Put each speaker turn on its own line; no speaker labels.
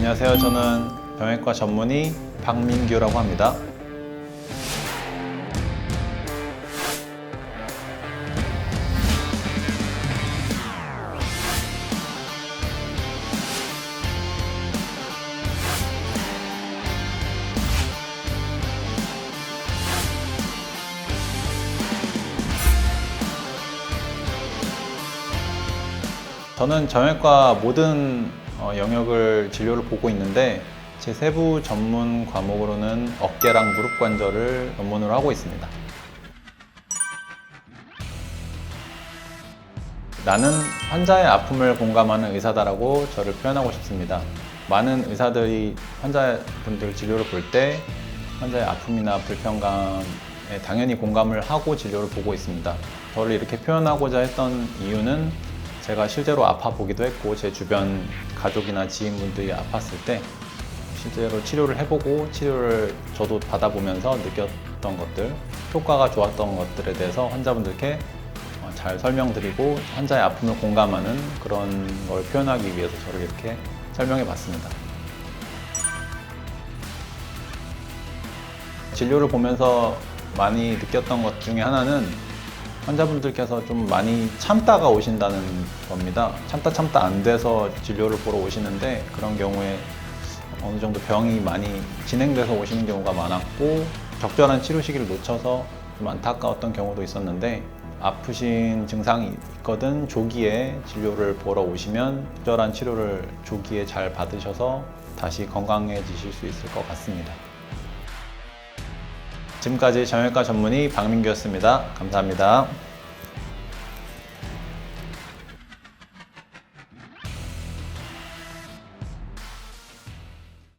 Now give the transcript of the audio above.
안녕하세요. 저는 병역과 전문의 박민규라고 합니다. 저는 정형외과 모든 어, 영역을 진료를 보고 있는데 제 세부 전문 과목으로는 어깨랑 무릎 관절을 전문으로 하고 있습니다. 나는 환자의 아픔을 공감하는 의사다라고 저를 표현하고 싶습니다. 많은 의사들이 환자분들 진료를 볼 때 환자의 아픔이나 불편감에 당연히 공감을 하고 진료를 보고 있습니다. 저를 이렇게 표현하고자 했던 이유는 제가 실제로 아파 보기도 했고 제 주변 가족이나 지인분들이 아팠을 때 실제로 치료를 해보고 치료를 저도 받아보면서 느꼈던 것들 효과가 좋았던 것들에 대해서 환자분들께 어, 잘 설명드리고 환자의 아픔을 공감하는 그런 걸 표현하기 위해서 저를 이렇게 설명해 봤습니다. 진료를 보면서 많이 느꼈던 것 중에 하나는 환자분들께서 좀 많이 참다가 오신다는 겁니다. 참다 참다 안 돼서 진료를 보러 오시는데 그런 경우에 어느 정도 병이 많이 진행돼서 오시는 경우가 많았고 적절한 치료 시기를 놓쳐서 좀 안타까웠던 경우도 있었는데 아프신 증상이 있거든 조기에 진료를 보러 오시면 적절한 치료를 조기에 잘 받으셔서 다시 건강해지실 수 있을 것 같습니다. 지금까지 정형외과 전문의 박민규였습니다. 감사합니다.